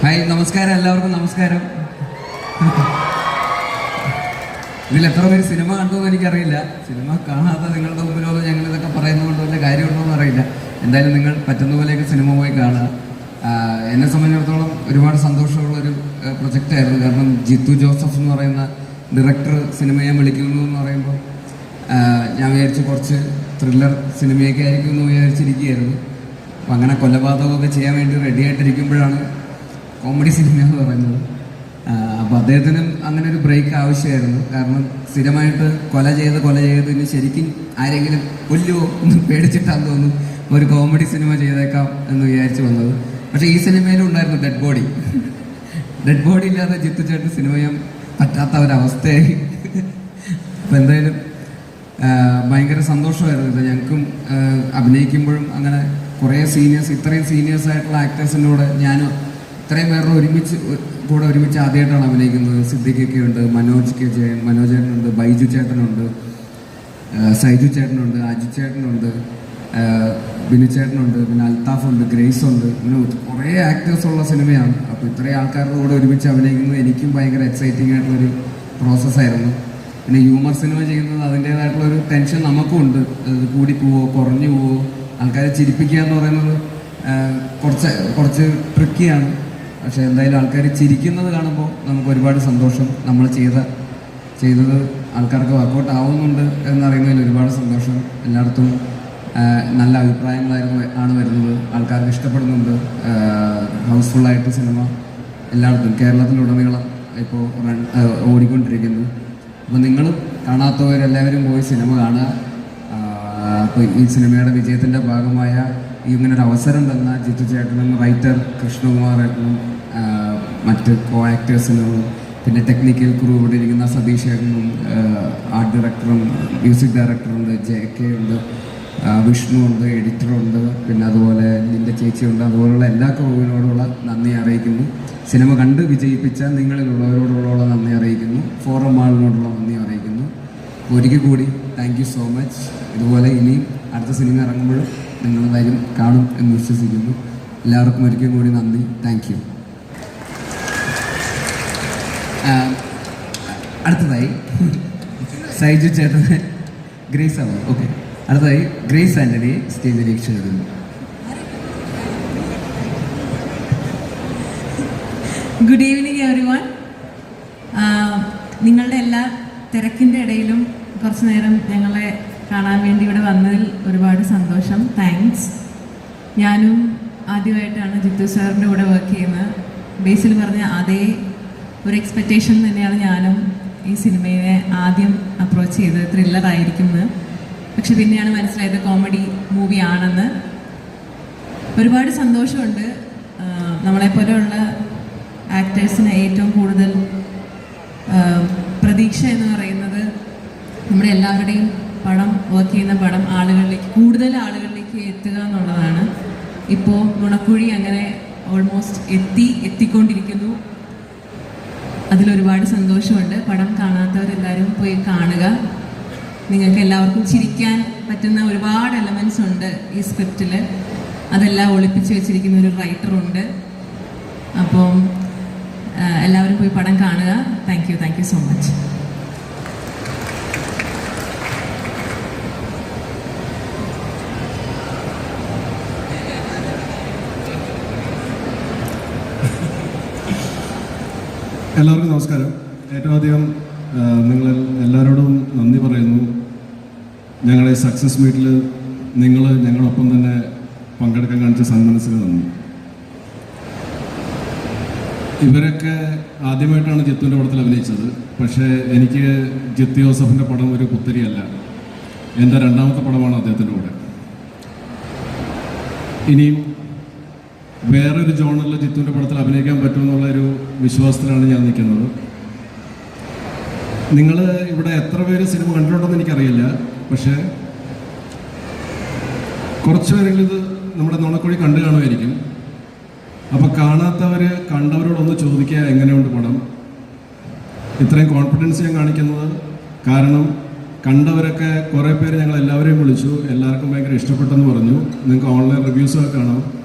Hi നമസ്കാരം എല്ലാവർക്കും നമസ്കാരം. ഇതിൽ എത്ര പേര് സിനിമ കണ്ടു എന്ന് എനിക്കറിയില്ല. സിനിമ കാണാത്ത നിങ്ങളുടെ മുമ്പിലോ ഞങ്ങൾ ഇതൊക്കെ പറയുന്നതുകൊണ്ട് വല്ല കാര്യമുണ്ടോ എന്ന് അറിയില്ല. എന്തായാലും നിങ്ങൾ പറ്റുന്ന പോലെയൊക്കെ സിനിമ പോയി കാണുക. എന്നെ സംബന്ധിച്ചിടത്തോളം ഒരുപാട് സന്തോഷമുള്ളൊരു പ്രൊജക്റ്റ് ആയിരുന്നു. കാരണം ജിത്തു ജോസഫ് എന്ന് പറയുന്ന ഡയറക്ടർ സിനിമയെ വിളിക്കുന്നു എന്ന് പറയുമ്പോൾ ഞാൻ വിചാരിച്ചു കുറച്ച് ത്രില്ലർ സിനിമയൊക്കെ ആയിരിക്കും എന്ന് വിചാരിച്ചിരിക്കുകയായിരുന്നു അങ്ങനെ കൊലപാതകമൊക്കെ ചെയ്യാൻ വേണ്ടി റെഡി ആയിട്ടിരിക്കുമ്പോഴാണ് കോമഡി സിനിമ എന്ന് പറയുന്നത് അപ്പോൾ അദ്ദേഹത്തിനും അങ്ങനെ ഒരു ബ്രേക്ക് ആവശ്യമായിരുന്നു. കാരണം സ്ഥിരമായിട്ട് കൊല ചെയ്ത് കൊല ചെയ്ത് ഇനി ശരിക്കും ആരെങ്കിലും കൊല്ലുമോ ഒന്ന് പേടിച്ചിട്ടാന്ന് തോന്നുന്നു ഒരു കോമഡി സിനിമ ചെയ്തേക്കാം എന്ന് വിചാരിച്ചു വന്നത്. പക്ഷേ ഈ സിനിമയിലും ഉണ്ടായിരുന്നു ഡെഡ് ബോഡി ഡെഡ് ബോഡി ഇല്ലാതെ ജിത്തു ചേട്ടൻ സിനിമ ചെയ്യാൻ പറ്റാത്ത ഒരവസ്ഥയായി. അപ്പം എന്തായാലും ഭയങ്കര സന്തോഷമായിരുന്നു ഇത്. ഞങ്ങൾക്കും അഭിനയിക്കുമ്പോഴും അങ്ങനെ കുറേ സീനിയേഴ്സ് ഇത്രയും സീനിയേഴ്സ് ആയിട്ടുള്ള ആക്ടേഴ്സിന്റെ കൂടെ ഞാനും ഇത്രയും പേരുടെ ഒരുമിച്ച് കൂടെ ഒരുമിച്ച് ആദ്യമായിട്ടാണ് അഭിനയിക്കുന്നത്. സിദ്ദിഖൊക്കെ ഉണ്ട് മനോജ് കെ ജയൻ മനോജ് ചേട്ടനുണ്ട് ബൈജു ചേട്ടനുണ്ട് സൈജു ചേട്ടനുണ്ട് അജു ചേട്ടനുണ്ട് ആ, ബിനു ചേട്ടനുണ്ട് പിന്നെ അൽത്താഫ് ഉണ്ട് ഗ്രേസ് ഉണ്ട് പിന്നെ കുറേ ആക്ടേഴ്സ് ഉള്ള സിനിമയാണ്. അപ്പോൾ ഇത്രയും ആൾക്കാരുടെ കൂടെ ഒരുമിച്ച് അഭിനയിക്കുന്നത് എനിക്കും ഭയങ്കര എക്സൈറ്റിംഗ് ആയിട്ടുള്ളൊരു പ്രോസസ്സായിരുന്നു പിന്നെ ഹ്യൂമർ സിനിമ ചെയ്യുന്നത് അതിന്റേതായിട്ടുള്ളൊരു ടെൻഷൻ നമുക്കും ഉണ്ട്. അത് കൂടി പോവോ കുറഞ്ഞു പോവോ ആൾക്കാരെ ചിരിപ്പിക്കുക എന്ന് പറയുന്നത് കുറച്ച് കുറച്ച് ട്രിക്കിയാണ് പക്ഷേ എന്തായാലും ആൾക്കാർ ചിരിക്കുന്നത് കാണുമ്പോൾ നമുക്ക് ഒരുപാട് സന്തോഷം. നമ്മൾ ചെയ്ത ചെയ്തത് ആൾക്കാർക്ക് വർക്കൗട്ട് ആവുന്നുണ്ട് എന്നറിയുന്നതിൽ ഒരുപാട് സന്തോഷം. എല്ലായിടത്തും നല്ല അഭിപ്രായങ്ങളായിരുന്നു ആണ് വരുന്നത്. ആൾക്കാർക്ക് ഇഷ്ടപ്പെടുന്നുണ്ട്. ഹൗസ്ഫുള്ളായിട്ട് സിനിമ എല്ലായിടത്തും കേരളത്തിലുടനീളം ഇപ്പോൾ റൺ ഓടിക്കൊണ്ടിരിക്കുന്നു. അപ്പോൾ നിങ്ങളും കാണാത്തവരെല്ലാവരും പോയി സിനിമ കാണുക. അപ്പോൾ ഈ സിനിമയുടെ വിജയത്തിന്റെ ഭാഗമായ ഈ ഇങ്ങനെ ഒരു അവസരം തന്ന ജിത്തു ചേട്ടനും റൈറ്റർ കൃഷ്ണകുമാറേട്ടനും മറ്റ് കോ ആക്ടേഴ്സിനും പിന്നെ ടെക്നിക്കൽ ക്രൂ ഇവിടെ ഇരിക്കുന്ന സതീഷ് ചേട്ടനും ആർട്ട് ഡയറക്ടറും മ്യൂസിക് ഡയറക്ടറുണ്ട് ജെ കെ ഉണ്ട് വിഷ്ണു ഉണ്ട് എഡിറ്ററുണ്ട് പിന്നെ അതുപോലെ നിന്റെ ചേച്ചിയുണ്ട് അതുപോലുള്ള എല്ലാ ക്രൂവിനോടുള്ള നന്ദി അറിയിക്കുന്നു. സിനിമ കണ്ട് വിജയിപ്പിച്ച നിങ്ങളിലുള്ളവരോടുള്ള നന്ദി അറിയിക്കുന്നു. ഫോറം ആളിനോടുള്ള നന്ദി അറിയിക്കുന്നു. ഒരിക്കൽ കൂടി താങ്ക് സോ മച്ച് ഇതുപോലെ ഇനിയും അടുത്ത സിനിമ ഇറങ്ങുമ്പോഴും നിങ്ങൾ വരും കാണും എന്ന് വിശ്വസിക്കുന്നു. എല്ലാവർക്കും ഒരിക്കൽ കൂടി നന്ദി. താങ്ക് യു അടുത്തതായി സൈജു ചേട്ടന് ഗ്രേസ് ആവും. ഓക്കെ അടുത്തതായി ഗ്രേസ് ആന്റണി സ്റ്റേജിലേക്ക് ക്ഷണിക്കുന്നു ഗുഡ് ഈവനിങ് എവറി വൺ നിങ്ങളുടെ എല്ലാ തിരക്കിന്റെ ഇടയിലും കുറച്ച് നേരം ഞങ്ങളെ കാണാൻ വേണ്ടി ഇവിടെ വന്നതിൽ ഒരുപാട് സന്തോഷം. താങ്ക്സ് ഞാനും ആദ്യമായിട്ടാണ് ജിത്തു സാറിന്റെ കൂടെ വർക്ക് ചെയ്യുന്നത്. ബേസിൽ പറഞ്ഞ അതേ ഒരു എക്സ്പെക്റ്റേഷൻ തന്നെയാണ് ഞാനും ഈ സിനിമയെ ആദ്യം അപ്രോച്ച് ചെയ്തത്. ത്രില്ലർ ആയിരിക്കുന്നത് പക്ഷെ പിന്നെയാണ് മനസ്സിലായത് കോമഡി മൂവി ആണെന്ന്. ഒരുപാട് സന്തോഷമുണ്ട്. നമ്മളെപ്പോലെയുള്ള ആക്ടേഴ്സിന് ഏറ്റവും കൂടുതൽ പ്രതീക്ഷ എന്ന് പറയുന്നത് നമ്മുടെ എല്ലാവരുടെയും പടം വർക്ക് ചെയ്യുന്ന പടം ആളുകളിലേക്ക് കൂടുതൽ ആളുകളിലേക്ക് എത്തുക എന്നുള്ളതാണ്. ഇപ്പോൾ നുണക്കുഴി അങ്ങനെ ഓൾമോസ്റ്റ് എത്തി എത്തിക്കൊണ്ടിരിക്കുന്നു. അതിലൊരുപാട് സന്തോഷമുണ്ട്. പടം കാണാത്തവരെല്ലാവരും പോയി കാണുക. നിങ്ങൾക്ക് എല്ലാവർക്കും ചിരിക്കാൻ പറ്റുന്ന ഒരുപാട് എലമെൻസ് ഉണ്ട് ഈ സ്ക്രിപ്റ്റിൽ അതെല്ലാം ഒളിപ്പിച്ച് വെച്ചിരിക്കുന്ന ഒരു റൈറ്ററുണ്ട് അപ്പം എല്ലാവരും പോയി പടം കാണുക. Thank you thank you so much എല്ലാവർക്കും നമസ്കാരം. ഏറ്റവും അധികം നിങ്ങൾ എല്ലാവരോടും നന്ദി പറയുന്നു. ഞങ്ങളെ സക്സസ് മീറ്റിൽ നിങ്ങൾ ഞങ്ങളൊപ്പം തന്നെ പങ്കെടുക്കാൻ കാണിച്ച സന്മനസ്സിന് നന്ദി. ഇവരൊക്കെ ആദ്യമായിട്ടാണ് ജിത്തുവിന്റെ പടത്തിൽ അഭിനയിച്ചത്. പക്ഷേ എനിക്ക് ജിത്തു ജോസഫിന്റെ പടം ഒരു പുത്തരിയല്ല എന്റെ രണ്ടാമത്തെ പടമാണ് അദ്ദേഹത്തിന്റെ കൂടെ. ഇനിയും വേറൊരു ജോണറിൽ ജിത്തുവിന്റെ പടത്തിൽ അഭിനയിക്കാൻ പറ്റുമെന്നുള്ള ഒരു വിശ്വാസത്തിലാണ് ഞാൻ നിൽക്കുന്നത്. നിങ്ങൾ ഇവിടെ എത്ര പേര് സിനിമ കണ്ടിട്ടുണ്ടെന്ന് എനിക്കറിയില്ല. പക്ഷേ കുറച്ച് പേരെങ്കിലും ഇത് നമ്മുടെ നുണക്കുഴി കണ്ടു കാണുമായിരിക്കും. അപ്പോൾ കാണാത്തവർ കണ്ടവരോടൊന്ന് ചോദിക്കുക എങ്ങനെയുണ്ട് പടം. ഇത്രയും കോൺഫിഡൻസ് ഞാൻ കാണിക്കുന്നത് കാരണം കണ്ടവരൊക്കെ കുറേ പേര് ഞങ്ങൾ എല്ലാവരെയും വിളിച്ചു. എല്ലാവർക്കും ഭയങ്കര ഇഷ്ടപ്പെട്ടെന്ന് പറഞ്ഞു. നിങ്ങൾക്ക് ഓൺലൈൻ റിവ്യൂസൊക്കെ കാണാം.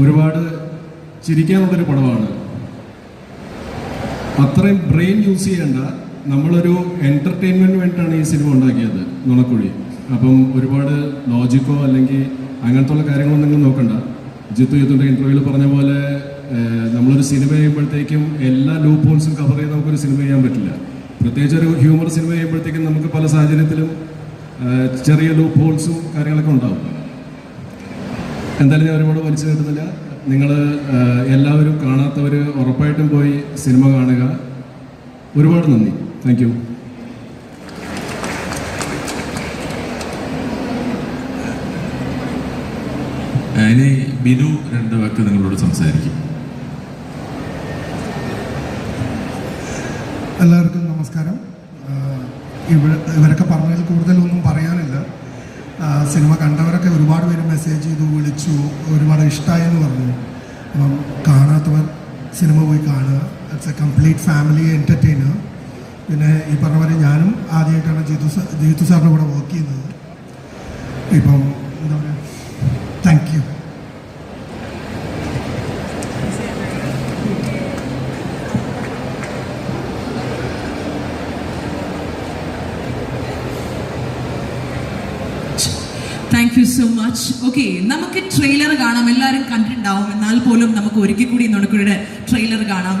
ഒരുപാട് ചിരിക്കാനുള്ളൊരു പടമാണ്. അത്രയും ബ്രെയിൻ യൂസ് ചെയ്യേണ്ട നമ്മളൊരു എന്റർടൈൻമെന്റ് വേണ്ടിയിട്ടാണ് ഈ സിനിമ ഉണ്ടാക്കിയത് നുണക്കുഴി. അപ്പം ഒരുപാട് ലോജിക്കോ അല്ലെങ്കിൽ അങ്ങനത്തെ ഉള്ള കാര്യങ്ങളൊന്നും നിങ്ങൾ നോക്കണ്ട. ജിത്തു ജിത്തുന്റെ ഇന്റർവ്യൂവിൽ പറഞ്ഞ പോലെ നമ്മളൊരു സിനിമ ചെയ്യുമ്പോഴത്തേക്കും എല്ലാ ലൂപ്പ് ഹോൾസും കവർ ചെയ്ത് നമുക്കൊരു സിനിമ ചെയ്യാൻ പറ്റില്ല. പ്രത്യേകിച്ച് ഒരു ഹ്യൂമർ സിനിമ ചെയ്യുമ്പോഴത്തേക്കും നമുക്ക് പല സാഹചര്യത്തിലും ചെറിയ ലൂപ്പ് ഹോൾസും കാര്യങ്ങളൊക്കെ ഉണ്ടാവും. എന്തായാലും ഞാൻ ഒരുപാട് വലിച്ചു കിട്ടുന്നില്ല. നിങ്ങൾ എല്ലാവരും കാണാത്തവർ ഉറപ്പായിട്ടും പോയി സിനിമ കാണുക. ഒരുപാട് നന്ദി. താങ്ക് യു ഇനി ബിനു രണ്ട് വാക്ക് നിങ്ങളോട് സംസാരിക്കും. എല്ലാവർക്കും നമസ്കാരം. ഇവരൊക്കെ പറഞ്ഞതിൽ കൂടുതലൊന്നും പറയാനില്ല. സിനിമ മെസ്സേജ് വിളിച്ചു ഒരുപാട് ഇഷ്ടമായി എന്ന് പറഞ്ഞു. അപ്പം കാണാത്തവർ സിനിമ പോയി കാണുക. It's a complete family entertainer പിന്നെ ഈ പറഞ്ഞ പോലെ ഞാനും ആദ്യമായിട്ടാണ് ജീതു സാർ ജീതു സാറിന്റെ കൂടെ വർക്ക് ചെയ്യുന്നത്. ഇപ്പം എന്താ പറയുക thank you thank you so much okay നമുക്ക് ട്രെയിലർ കാണാം. എല്ലാവരും കണ്ടിട്ടുണ്ടാവും. എന്നാൽ പോലും നമുക്ക് ഒരിക്കൽ കൂടി നമുക്കിവിടെ ട്രെയിലർ കാണാം.